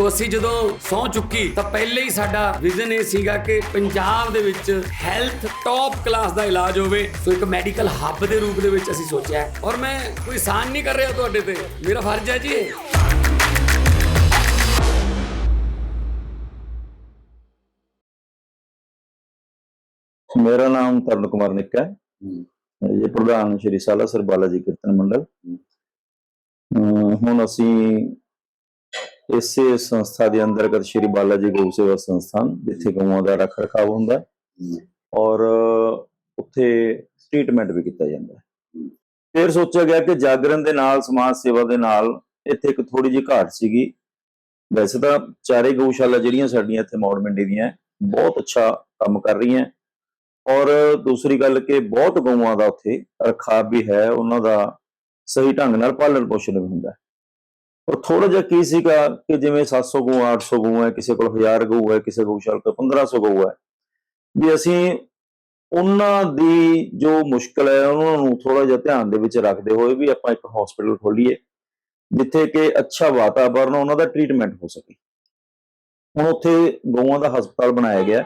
ਸੋ ਅਸੀਂ ਜਦੋਂ ਸੌ ਚੁੱਕੀ ਤਾਂ ਪਹਿਲੇ ਹੀ ਸਾਡਾ ਵਿਜ਼ਨ ਇਹ ਸੀਗਾ ਕਿ ਪੰਜਾਬ ਦੇ ਵਿੱਚ ਹੈਲਥ ਟੌਪ ਕਲਾਸ ਦਾ ਇਲਾਜ ਹੋਵੇ। ਸੋ ਇੱਕ ਮੈਡੀਕਲ ਹੱਬ ਦੇ ਰੂਪ ਦੇ ਵਿੱਚ ਅਸੀਂ ਸੋਚਿਆ। ਔਰ ਮੈਂ ਕੋਈ ਸਾਨ ਨਹੀਂ ਕਰ ਰਿਹਾ ਤੁਹਾਡੇ ਤੇ। ਮੇਰਾ ਫਰਜ਼ ਹੈ ਜੀ ਮੇਰਾ ਨਾਮ ਤਰਨ ਕੁਮਾਰ ਨਿੱਕਾ ਹੈ। ਇਹ ਪ੍ਰਧਾਨ ਸ਼੍ਰੀ ਸਾਲਾਸਰ ਬਾਲਾਜੀ ਕੀਰਤਨ ਮੰਡਲ। ਹੁਣ ਅਸੀਂ ਇਸੇ ਸੰਸਥਾ ਦੇ ਅੰਤਰਗਤ ਸ਼੍ਰੀ ਬਾਲਾਜੀ ਗਊ ਸੇਵਾ ਸੰਸਥਾਨ ਜਿੱਥੇ ਗਊਆਂ ਦਾ ਰੱਖ ਰਖਾਵ ਹੁੰਦਾ ਹੈ ਔਰ ਉੱਥੇ ਟ੍ਰੀਟਮੈਂਟ ਵੀ ਕੀਤਾ ਜਾਂਦਾ ਹੈ। ਫਿਰ ਸੋਚਿਆ ਗਿਆ ਕਿ ਜਾਗਰਣ ਦੇ ਨਾਲ ਸਮਾਜ ਸੇਵਾ ਦੇ ਨਾਲ ਇੱਥੇ ਇੱਕ ਥੋੜੀ ਜਿਹੀ ਘਾਟ ਸੀਗੀ। ਵੈਸੇ ਤਾਂ ਚਾਰੇ ਗਊਸ਼ਾਲਾ ਜਿਹੜੀਆਂ ਸਾਡੀਆਂ ਇੱਥੇ ਮੌੜ ਮੰਡੀ ਦੀਆਂ ਬਹੁਤ ਅੱਛਾ ਕੰਮ ਕਰ ਰਹੀਆਂ। ਔਰ ਦੂਸਰੀ ਗੱਲ ਕਿ ਬਹੁਤ ਗਊਆਂ ਦਾ ਉੱਥੇ ਰਖਾਵ ਵੀ ਹੈ ਉਹਨਾਂ ਦਾ ਸਹੀ ਢੰਗ ਨਾਲ ਪਾਲਣ ਪੋਸ਼ਣ ਵੀ ਹੁੰਦਾ ਹੈ। ਔਰ ਥੋੜਾ ਜਿਹਾ ਕੀ ਸੀਗਾ ਕਿ ਜਿਵੇਂ 700 ਗਊ 800 ਗਊ ਹੈ ਕਿਸੇ ਕੋਲ 1000 ਗਊ ਹੈ ਕਿਸੇ ਗਊਸ਼ਾਲਾ ਕੋਲ 1500 ਗਊ ਹੈ ਵੀ ਅਸੀਂ ਉਹਨਾਂ ਦੀ ਜੋ ਮੁਸ਼ਕਲ ਹੈ ਉਹਨਾਂ ਨੂੰ ਥੋੜਾ ਜਿਹਾ ਧਿਆਨ ਦੇ ਵਿੱਚ ਰੱਖਦੇ ਹੋਏ ਵੀ ਆਪਾਂ ਇੱਕ ਹਸਪੀਟਲ ਖੋਲੀਏ ਜਿੱਥੇ ਕਿ ਅੱਛਾ ਵਾਤਾਵਰਨ ਉਹਨਾਂ ਦਾ ਟ੍ਰੀਟਮੈਂਟ ਹੋ ਸਕੇ। ਹੁਣ ਉੱਥੇ ਗਊਆਂ ਦਾ ਹਸਪਤਾਲ ਬਣਾਇਆ ਗਿਆ।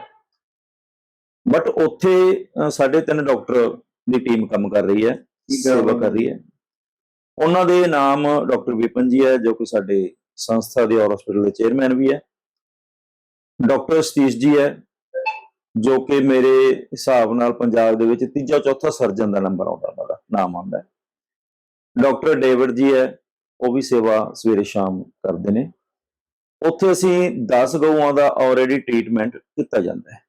ਬਟ ਉੱਥੇ ਸਾਡੇ ਤਿੰਨ ਡਾਕਟਰ ਦੀ ਟੀਮ ਕੰਮ ਕਰ ਰਹੀ ਹੈ ਸੇਵਾ ਕਰ ਰਹੀ ਹੈ। ਉਹਨਾਂ ਦੇ ਨਾਮ ਡਾਕਟਰ ਵਿਪਨ ਜੀ ਹੈ, ਜੋ ਕਿ ਸਾਡੇ ਸੰਸਥਾ ਦੇ ਔਰ ਹਸਪੀਟਲ ਦੇ ਚੇਅਰਮੈਨ ਵੀ ਹੈ। ਡਾਕਟਰ ਸਤੀਸ਼ ਜੀ ਹੈ, ਜੋ ਕਿ ਮੇਰੇ ਹਿਸਾਬ ਨਾਲ ਪੰਜਾਬ ਦੇ ਵਿੱਚ ਤੀਜਾ ਚੌਥਾ ਸਰਜਨ ਦਾ ਨੰਬਰ ਆਉਂਦਾ ਉਹਨਾਂ ਦਾ, ਨਾਮ ਆਉਂਦਾ ਹੈ। ਡਾਕਟਰ ਡੇਵਿਡ ਜੀ ਹੈ, ਉਹ ਵੀ ਸੇਵਾ ਸਵੇਰੇ ਸ਼ਾਮ ਕਰਦੇ ਨੇ। ਉੱਥੇ ਅਸੀਂ 10 ਗਊਆਂ ਦਾ ਆਲਰੇਡੀ ਟ੍ਰੀਟਮੈਂਟ ਕੀਤਾ ਜਾਂਦਾ ਹੈ।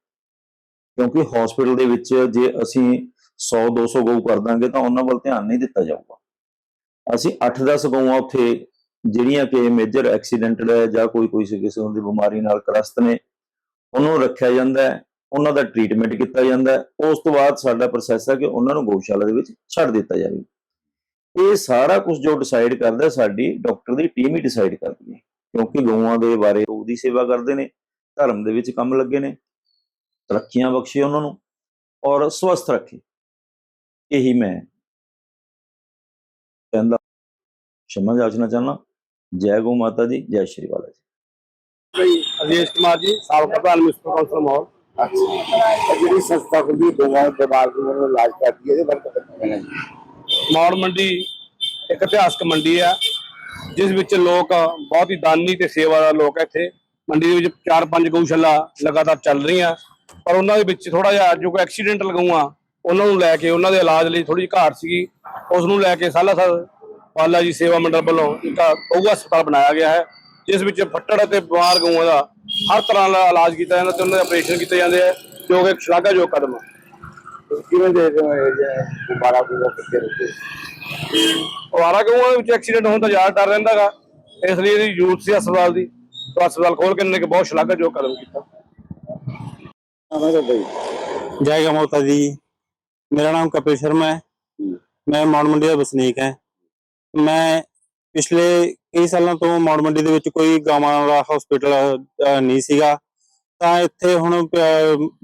ਕਿਉਂਕਿ ਹਸਪੀਟਲ ਦੇ ਵਿੱਚ ਜੇ ਅਸੀਂ 100 200 ਗਊ ਕਰ ਦਾਂਗੇ ਤਾਂ ਉਹਨਾਂ ਵੱਲ ਧਿਆਨ ਨਹੀਂ ਦਿੱਤਾ ਜਾਊਗਾ। ਅਸੀਂ 8-10 ਗਊਆਂ ਉੱਥੇ ਜਿਹੜੀਆਂ ਕਿ ਮੇਜਰ ਐਕਸੀਡੈਂਟਡ ਹੈ ਜਾਂ ਕੋਈ ਕੋਈ ਕਿਸੇ ਦੀ ਬਿਮਾਰੀ ਨਾਲ ਗ੍ਰਸਤ ਨੇ, ਉਹਨਾਂ ਨੂੰ ਰੱਖਿਆ ਜਾਂਦਾ ਹੈ, ਉਹਨਾਂ ਦਾ ਟ੍ਰੀਟਮੈਂਟ ਕੀਤਾ ਜਾਂਦਾ ਹੈ, ਉਸ ਤੋਂ ਬਾਅਦ ਸਾਡਾ ਪ੍ਰੋਸੈਸ ਹੈ ਕਿ ਉਹਨਾਂ ਨੂੰ ਗਊਸ਼ਾਲਾ ਦੇ ਵਿੱਚ ਛੱਡ ਦਿੱਤਾ ਜਾਵੇ। ਇਹ ਸਾਰਾ ਕੁਝ ਜੋ ਡਿਸਾਈਡ ਕਰਦਾ ਸਾਡੀ ਡਾਕਟਰ ਦੀ ਟੀਮ ਹੀ ਡਿਸਾਈਡ ਕਰਦੀ ਹੈ, ਕਿਉਂਕਿ ਗਊਆਂ ਦੇ ਬਾਰੇ ਉਹਦੀ ਸੇਵਾ ਕਰਦੇ ਨੇ, ਧਰਮ ਦੇ ਵਿੱਚ ਕੰਮ ਲੱਗੇ ਨੇ, ਤਰੱਕੀਆਂ ਬਖਸ਼ੇ ਉਹਨਾਂ ਨੂੰ ਔਰ ਸਵਸਥ ਰੱਖੇ। ਇਹੀ ਮੈਂ ਸ਼ਮਾ ਜਾਚਨਾ ਚਾਹਨਾ ਜੈ ਗਊ ਮਾਤਾ ਦੀ ਜੈ ਸ਼੍ਰੀ ਬਾਲਾ ਜੀ। ਅਜੇਸ਼ ਕੁਮਾਰ ਜੀ ਸਾਬਕਾ ਪ੍ਰਧਾਨ ਮਿਸਟਰ ਕੌਂਸਲ ਮਾਹੌਲ। ਜਿਹੜੀ ਸੰਸਥਾ ਖੁੱਲੀ ਦੋਵਾਂ ਦਿਮਾਗ ਨੂੰ ਇਲਾਜ ਕਰਦੀ ਹੈ ਇਹਦੇ ਬਾਰੇ ਪਤਾ ਨਹੀਂ ਮੌੜ ਮੰਡੀ ਇੱਕ ਇਤਿਹਾਸਕ ਮੰਡੀ ਆ ਜਿਸ ਵਿੱਚ ਲੋਕ ਬਹੁਤ ਹੀ ਦਾਨੀ ਤੇ ਸੇਵਾਦਾਰ ਲੋਕ ਇੱਥੇ। ਮੰਡੀ ਦੇ ਵਿੱਚ ਚਾਰ ਪੰਜ ਗਊਸ਼ਾਲਾ ਲਗਾਤਾਰ ਚੱਲ ਰਹੀਆਂ। ਪਰ ਉਹਨਾਂ ਦੇ ਵਿੱਚ ਥੋੜਾ ਜਿਹਾ ਜੋ ਕੋਈ ਐਕਸੀਡੈਂਟ ਲਗਾਉਆ ਉਹਨਾਂ ਨੂੰ ਲੈ ਕੇ ਉਹਨਾਂ ਦੇ ਇਲਾਜ ਲਈ ਥੋੜੀ ਜਿਹੀ ਘਾਟ ਸੀਗੀ ਉਸ ਨੂੰ ਲੈ ਕੇ ਸਾਲਾਸਰ ਪਾਲਾ ਜੀ ਸੇਵਾ ਮੰਡਲ ਵੱਲੋਂ ਇੱਕ ਪਊਆ ਹਸਪਤਾਲ ਬਣਾਇਆ ਗਿਆ ਹੈ ਜਿਸ ਵਿੱਚ ਫੱਟੜ ਅਤੇ ਬਿਮਾਰ ਗਊਆਂ ਦਾ ਹਰ ਤਰ੍ਹਾਂ ਦਾ ਇਲਾਜ ਕੀਤਾ ਜਾਂਦਾ ਤੇ ਉਹਨਾਂ ਦੇ ਆਪਰੇਸ਼ਨ ਕੀਤੇ ਜਾਂਦੇ ਆ ਜੋ ਕਿ ਸ਼ਲਾਘਾਯੋਗ ਕਦਮ ਹੈ ਕਿਵੇਂ ਦੇਖਦੇ ਹੋ ਇਹ ਬਾਰਾ ਗਊਆਂ ਕਿੱਥੇ ਰੁਕੇ? ਬਾਰਾ ਗਊਆਂ ਦੇ ਵਿੱਚ ਐਕਸੀਡੈਂਟ ਹੋਣ ਦਾ ਜ਼ਿਆਦਾ ਡਰ ਰਹਿੰਦਾਗਾ ਇਸ ਲਈ ਇਹਦੀ ਯੂਥ ਸੀ ਹਸਪਤਾਲ ਦੀ ਹਸਪਤਾਲ ਖੋਲ ਕੇ ਇਹਨੇ ਬਹੁਤ ਸ਼ਲਾਘਾਯੋਗ ਕਦਮ ਕੀਤਾ। ਜੈ? ਗਮੋਤਾ ਜੀ ਮੇਰਾ ਨਾਮ ਕਪਿਲ ਸ਼ਰਮਾ ਹੈ। ਮੈਂ ਮੌਣ ਮੰਡੀ ਦਾ ਵਸਨੀਕ ਹਾਂ। ਮੈਂ ਪਿਛਲੇ ਕਈ ਸਾਲਾਂ ਤੋਂ ਮੌੜ ਮੰਡੀ ਦੇ ਵਿੱਚ ਕੋਈ ਗਾਵਾਂ ਦਾ ਹਸਪੀਟਲ ਨਹੀਂ ਸੀਗਾ। ਤਾਂ ਇੱਥੇ ਹੁਣ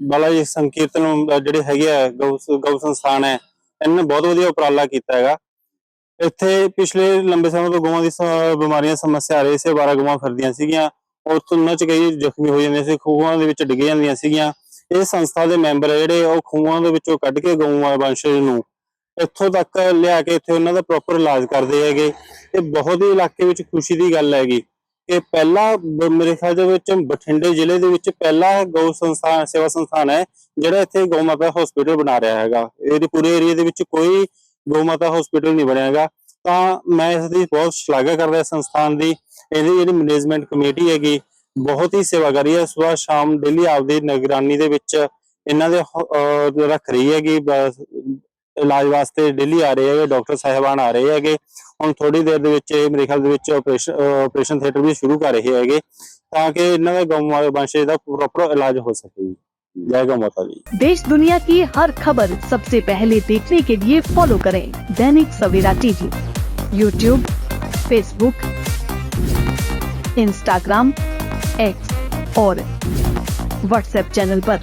ਬਾਲਾ ਜੀ ਸੰਕੀਰਤਨ ਜਿਹੜੇ ਹੈਗੇ ਆ ਗਊ ਗਊ ਸੰਸਥਾਨ ਹੈ, ਇਹਨਾਂ ਨੇ ਬਹੁਤ ਵਧੀਆ ਉਪਰਾਲਾ ਕੀਤਾ ਹੈਗਾ। ਇੱਥੇ ਪਿਛਲੇ ਲੰਬੇ ਸਮੇਂ ਤੋਂ ਗਊਆਂ ਦੀ ਸ- ਬਿਮਾਰੀਆਂ ਸਮੱਸਿਆ ਆ ਰਹੀ ਸੀ 12 ਗਊਆਂ ਫਿਰਦੀਆਂ ਸੀਗੀਆਂ। ਉਹ ਤੋਂ ਉਹਨਾਂ ਚ ਕਈ ਜ਼ਖਮੀ ਹੋ ਜਾਂਦੇ ਸੀ, ਖੂਹਾਂ ਦੇ ਵਿੱਚ ਡਿੱਗ ਜਾਂਦੀਆਂ ਸੀਗੀਆਂ। ਇਹ ਸੰਸਥਾ ਦੇ ਮੈਂਬਰ ਜਿਹੜੇ, ਉਹ ਖੂਹਾਂ ਦੇ ਵਿੱਚੋਂ ਕੱਢ ਕੇ ਗਊਆਂ ਵੰਸ਼ ਨੂੰ ਇੱਥੋਂ ਤੱਕ ਲਿਆ ਕੇ ਇੱਥੇ ਉਹਨਾਂ ਦਾ ਪ੍ਰੋਪਰ ਇਲਾਜ ਕਰਦੇ ਹੈਗੇ। ਇਹ ਬਹੁਤ ਹੀ ਇਲਾਕੇ ਵਿੱਚ ਖੁਸ਼ੀ ਦੀ ਗੱਲ ਹੈਗੀ। ਕਿ ਪਹਿਲਾ ਬ- ਮੇਰੇ ਖਿਆਲ ਦੇ ਵਿੱਚ ਬਠਿੰਡੇ ਜ਼ਿਲ੍ਹੇ ਦੇ ਵਿੱਚ ਪਹਿਲਾ ਗਊ ਸੰਸਥਾ, ਸੇਵਾ ਸੰਸਥਾਨ ਹੈ, ਜਿਹੜਾ ਇੱਥੇ ਗਊ ਮਾਤਾ ਹਸਪੀਟਲ ਬਣਾ ਰਿਹਾ ਹੈਗਾ। ਇਹਦੇ ਪੂਰੇ ਏਰੀਆ ਦੇ ਵਿੱਚ ਕੋਈ ਗਊ ਮਾਤਾ ਹਸਪੀਟਲ ਨਹੀਂ ਬਣਿਆ ਹੈਗਾ। ਤਾਂ ਮੈਂ ਇਸ ਦੀ ਬਹੁਤ ਸ਼ਲਾਘਾ ਕਰਦਾ ਇਸ ਸੰਸਥਾਨ ਦੀ। ਇਹਦੀ ਜਿਹੜੀ ਮੈਨੇਜਮੈਂਟ ਕਮੇਟੀ ਹੈਗੀ, ਬਹੁਤ ਹੀ ਸੇਵਾ ਕਰ ਰਹੀ ਹੈ। ਸਵੇਰ ਸ਼ਾਮ ਡੇਲੀ ਆਪਦੀ ਨਿਗਰਾਨੀ ਦੇ ਵਿੱਚ ਇਹਨਾਂ ਦੇ ਹ- ਅਹ, ਰੱਖ ਰਹੀ ਹੈਗੀ। ਬਸ ਇਲਾਜ ਵਾਸਤੇ ਡੇਲੀ ਆ ਰਹੇ ਹੈਗੇ ਡਾਕਟਰ ਸਾਹਿਬਾਨ ਆ ਰਹੇ ਹੈਗੇ ਹੁਣ ਥੋੜੀ ਦੇਰ ਦੇ ਵਿੱਚ ਇਹ ਮੇਰੇ ਖਿਆਲ ਦੇ ਵਿੱਚ ਆਪਰੇਸ਼ਨ ਆਪਰੇਸ਼ਨ ਥੀਏਟਰ ਵੀ ਸ਼ੁਰੂ ਕਰ ਰਹੇ ਹੈਗੇ ਤਾਂ ਕਿ ਇਹਨਾਂ ਦਾ ਗਊ ਵੰਸ਼ ਦਾ ਪ੍ਰੋਪਰ ਇਲਾਜ ਹੋ ਸਕੇ ਜੀ। ਜੈ ਗਊ ਮਾਤਾ ਦੀ देश दुनिया की हर खबर सबसे पहले देखने के लिए फॉलो करें Dainik Savera TV YouTube Facebook Instagram X और व्हाट्सएप चैनल पर।